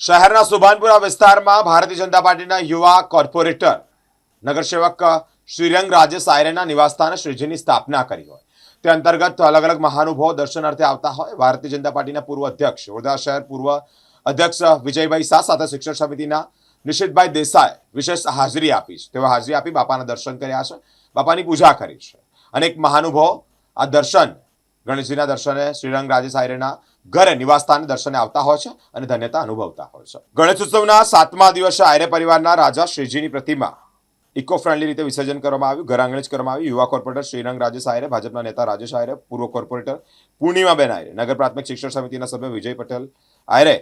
શહેરના સુભાનપુરા વિસ્તારમાં ભારતીય જનતા પાર્ટીના યુવા કોર્પોરેટર, નગરસેવક શ્રીરંગ રાજે સાયરેના નિવાસસ્થાને શ્રીજીની સ્થાપના કરી હોય. તે અંતર્ગત અલગ અલગ મહાનુભાવો દર્શનાર્થે આવતા હોય. ભારતીય જનતા પાર્ટીના પૂર્વ અધ્યક્ષ વડોદરા શહેર પૂર્વ અધ્યક્ષ વિજયભાઈ શાહ સાથે શિક્ષણ સમિતિના નિશિતભાઈ દેસાઈ વિશેષ હાજરી આપી છે. તેઓ હાજરી આપી બાપાના દર્શન કર્યા છે. બાપાની પૂજા કરી છે. અનેક મહાનુભાવો આ દર્શન ગણેશજીના દર્શને શ્રીરંગ રાજે આયરેના ઘરે નિવાસસ્થાને દર્શને આવતા હોય છે અને ધન્યતા અનુભવતા હોય છે. ગણેશ ઉત્સવના સાતમા દિવસે આયરે પરિવારના રાજા શ્રીજીની પ્રતિમા ઇકો ફ્રેન્ડલી રીતે વિસર્જન કરવામાં આવ્યું. ઘર આંગણે જ કરવામાં આવ્યું. યુવા કોર્પોરેટર શ્રીરંગ રાજેશ આયરે, ભાજપના નેતા રાજેશ આયરે, પૂર્વ કોર્પોરેટર પૂર્ણિમાબેન આયરે, નગર પ્રાથમિક શિક્ષણ સમિતિના સભ્ય વિજય પટેલ આયરે,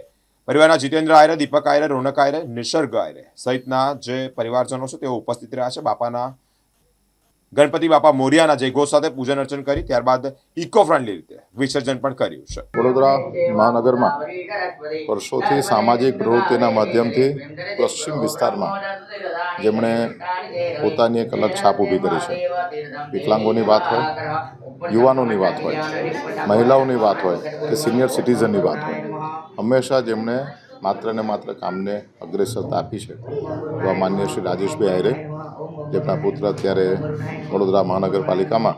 પરિવારના જીતેન્દ્ર આયરે, દીપક આયરે, રોનક આયરે, નિસર્ગ આયરે સહિતના જે પરિવારજનો છે તેઓ ઉપસ્થિત રહ્યા છે. બાપાના ગણપતિ બાપા મોરિયાના જયઘોષ સાથે પૂજન અર્ચન કરી, ત્યારબાદ ઇકો ફ્રેન્ડલી રીતે વિસર્જન પણ કર્યું છે. વડોદરા મહાનગરમાં વર્ષોથી સામાજિક પ્રવૃત્તિના માધ્યમથી પશ્ચિમ વિસ્તારમાં જેમણે પોતાની એક અલગ છાપ ઊભી કરી છે. વિકલાંગોની વાત હોય, યુવાનોની વાત હોય, મહિલાઓની વાત હોય કે સિનિયર સિટીઝનની વાત હોય, હંમેશા જેમણે માત્ર ને માત્ર કામને અગ્રેસરતા આપી છે એવા માન્ય શ્રી રાજેશભાઈ આયરે જેમના પુત્ર અત્યારે વડોદરા મહાનગરપાલિકામાં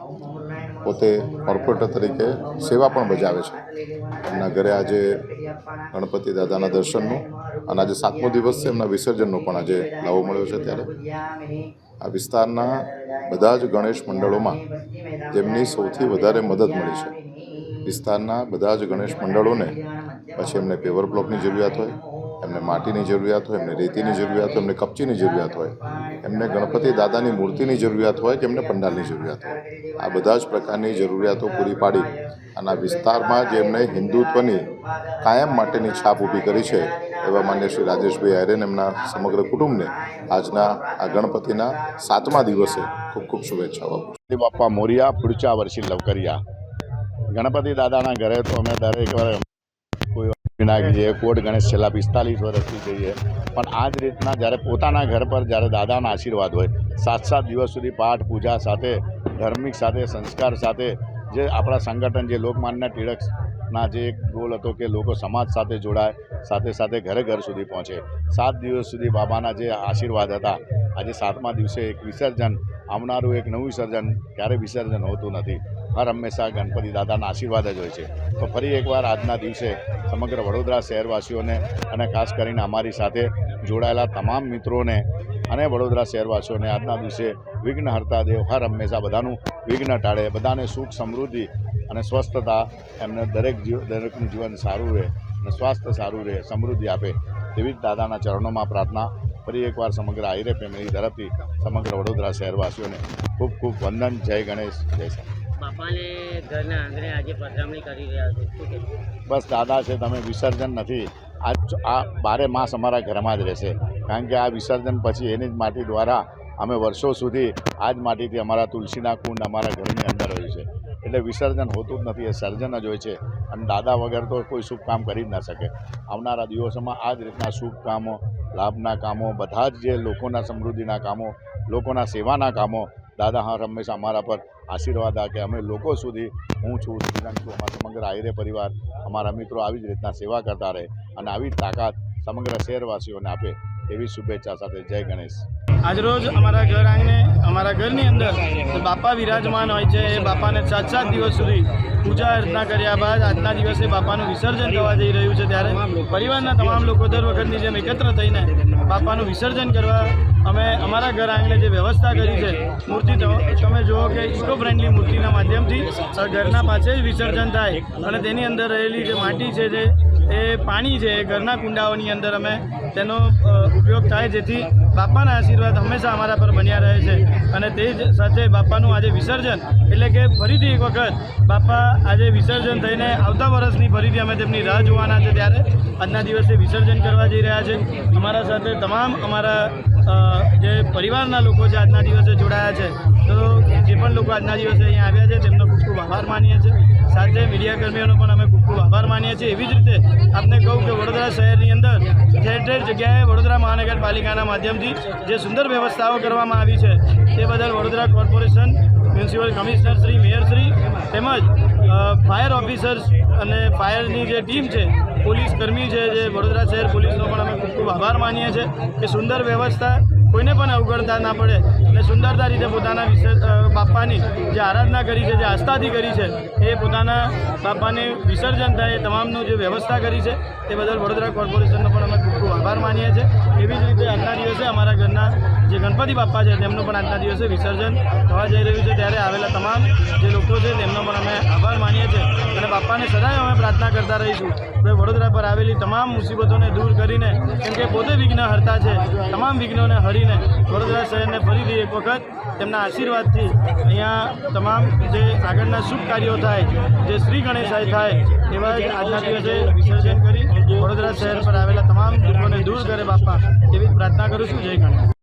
પોતે કોર્પોરેટર તરીકે સેવા પણ બજાવે છે. એમના ઘરે આજે ગણપતિ દાદાના દર્શનનું અને આજે સાતમો દિવસ છે, એમના વિસર્જનનો પણ આજે લાવો મળ્યો છે ત્યારે. આ વિસ્તારના બધા જ ગણેશ મંડળોમાં તેમની સૌથી વધારે મદદ મળી છે. વિસ્તારના બધા જ ગણેશ મંડળોને પછી એમને પેવર બ્લોકની જરૂરિયાત હોય એમને માટીની જરૂરિયાત હોય, એમને રેતીની જરૂરિયાત હોય, એમને કપચીની જરૂરિયાત હોય, એમને ગણપતિ દાદાની મૂર્તિની જરૂરિયાત હોય કે એમને પંડાલની જરૂરિયાત હોય. આ બધા જ પ્રકારની જરૂરિયાતો પૂરી પાડી અને આ વિસ્તારમાં જે એમણે હિન્દુત્વની કાયમ માટેની છાપ ઊભી કરી છે, એવા માન્ય શ્રી રાજેશભાઈ આયરેન એમના સમગ્ર કુટુંબને આજના આ ગણપતિના સાતમા દિવસે ખૂબ ખૂબ શુભેચ્છાઓ આપું બાપા મોરિયા પુડચા વર્ષી લવકરિયા. ગણપતિ દાદાના ઘરે તો અમે દરેક વાર કોઈ વિનાયક જઈએ કોટ ગણેશ છેલ્લા પિસ્તાલીસ વર્ષથી જઈએ. પણ આ જ રીતના જ્યારે પોતાના ઘર પર જ્યારે દાદાના આશીર્વાદ હોય સાત સાત દિવસ સુધી પાઠ, પૂજા સાથે, ધાર્મિક સાથે, સંસ્કાર સાથે, જે આપણા સંગઠન, જે લોકમાન્ય ટિળકના જે એક ગોલ હતો કે લોકો સમાજ સાથે જોડાય, સાથે સાથે ઘરે ઘર સુધી પહોંચે. સાત દિવસ સુધી બાબાના જે આશીર્વાદ હતા, આજે સાતમા દિવસે એક વિસર્જન, આવનારું એક નવું વિસર્જન ક્યારે વિસર્જન હોતું નથી. હર હંમેશા ગણપતિ દાદાના આશીર્વાદ જ હોય છે. તો ફરી એકવાર આજના દિવસે સમગ્ર વડોદરા શહેરવાસીઓને અને ખાસ કરીને અમારી સાથે જોડાયેલા તમામ મિત્રોને અને વડોદરા શહેરવાસીઓને આજના દિવસે વિઘ્ન હરતા દેવ, હર હંમેશા બધાનું વિઘ્ન ટાળે, બધાને સુખ સમૃદ્ધિ અને સ્વસ્થતા એમને દરેક જીવ, દરેકનું જીવન સારું રહે અને સ્વાસ્થ્ય સારું રહે, સમૃદ્ધિ આપે તેવી જ દાદાના ચરણોમાં પ્રાર્થના ફરી એકવાર સમગ્ર આઈરે ફેમિલી તરફથી સમગ્ર વડોદરા શહેરવાસીઓને ખૂબ ખૂબ વંદન. જય ગણેશ, જય શ્રી બસ દાદા છે, તમે વિસર્જન નથી. આ આ બારે માસ અમારા ઘરમાં જ રહેશે. કારણ કે આ વિસર્જન પછી એની જ માટી દ્વારા અમે વર્ષો સુધી આ જ માટીથી અમારા તુલસીના કુંડ અમારા ઘરની અંદર હોય છે. એટલે વિસર્જન હોતું જ નથી, એ સર્જન જ હોય છે. અને દાદા વગર તો કોઈ શુભ કામ કરી જ ન શકે. આવનારા દિવસોમાં આ જ રીતના શુભ કામો, લાભના કામો, બધા જ જે લોકોના સમૃદ્ધિના કામો, લોકોના સેવાના કામો, દાદા હર હંમેશા અમારા પર આશીર્વાદ આપે અમે લોકો સુધી હું છું શ્રીરંગ છું, અમારા સમગ્ર આયરે પરિવાર, અમારા મિત્રો આવી જ રીતના સેવા કરતા રહે અને આવી તાકાત સમગ્ર શહેરવાસીઓને આપે એવી શુભેચ્છા સાથે જય ગણેશ. આજરોજ અમારા ઘર આંગણે, અમારા ઘરની અંદર બાપા વિરાજમાન હોય છે. એ બાપાને સાત સાત દિવસ સુધી પૂજા અર્ચના કર્યા બાદ આજના દિવસે બાપાનું વિસર્જન થવા જઈ રહ્યું છે. ત્યારે પરિવારના તમામ લોકો દર વખતની જેમ એકત્ર થઈને બાપાનું વિસર્જન કરવા અમે અમારા ઘર આંગણે જે વ્યવસ્થા કરી છે, મૂર્તિ તો- તમે જુઓ કે ઇકો ફ્રેન્ડલી મૂર્તિના માધ્યમથી ઘરના પાસે જ વિસર્જન થાય અને તેની અંદર રહેલી જે માટી છે જે એ પાણી છે ઘરના કુંડાઓની અંદર અમે તેનો ઉપયોગ થાય જેથી બાપાના આશીર્વાદ હંમેશા અમારા પર બન્યા રહે છે અને તે જ સાથે બાપાનું આજે વિસર્જન, એટલે કે ફરીથી એક વખત બાપા આજે વિસર્જન થઈને આવતા વર્ષની ફરીથી અમે તેમની રાહ જોવાના છે ત્યારે. આજના દિવસે વિસર્જન કરવા જઈ રહ્યા છે. અમારા સાથે તમામ અમારા જે પરિવારના લોકો છે આજના દિવસે જોડાયા છે, તો જે પણ લોકો આજના દિવસે અહીંયા આવ્યા છે, તેમનો ખૂબ ખૂબ આભાર માનીએ છીએ. સાથે મીડિયા કર્મીઓનો પણ અમે ખૂબ ખૂબ આભાર માનીએ છીએ. એવી જ રીતે આપને કહું કે વડોદરા શહેરની અંદર ઠેર ઠેર જગ્યાએ વડોદરા મહાનગરપાલિકાના માધ્યમથી જે સુંદર વ્યવસ્થાઓ કરવામાં આવી છે, તે બદલ Vadodara corporation municipal commissioner Shri, mayor Shri તેમજ ફાયર ઓફિસર્સ અને ફાયરની જે ટીમ છે, પોલીસ કર્મી છે, જે વડોદરા શહેર પોલીસનો પણ અમે ખૂબ ખૂબ આભાર માનીએ છીએ કે સુંદર વ્યવસ્થા કોઈને પણ અવગણતા ના પડે. અને સુંદરતા રીતે પોતાના બાપાની જે આરાધના કરી છે, જે આસ્થાથી કરી છે, એ પોતાના બાપાને વિસર્જન થાય એ તમામનું જે વ્યવસ્થા કરી છે, તે બદલ વડોદરા કોર્પોરેશનનો પણ અમે ખૂબ ખૂબ આભાર માનીએ છીએ. એવી જ રીતે આજના દિવસે અમારા ઘરના જે ગણપતિ બાપા છે, તેમનું પણ આજના દિવસે વિસર્જન થવા જઈ રહ્યું છે. ત્યારે આવેલા તમામ જે લોકો છે, તેમનો પણ અમે આભાર માનીએ છીએ. અને બાપાને સદાય અમે પ્રાર્થના કરતા રહીશું કે વડોદરા પર આવેલી તમામ મુસીબતોને દૂર કરીને, કેમ કે પોતે વિઘ્ન હરતા છે, તમામ વિઘ્નોને હરીને વડોદરા શહેરને ફરીથી એક વખત. તેમના આશીર્વાદથી અહીંયા તમામ જે આગળના શુભ કાર્યો થાય, જે શ્રી ગણેશાય થાય, એવા જ આજના દિવસે વિસર્જન કરી વડોદરા શહેર પર આવેલા તમામ દુઃખોને દૂર કરે બાપા, એવી પ્રાર્થના કરું છું. જય ગણેશ.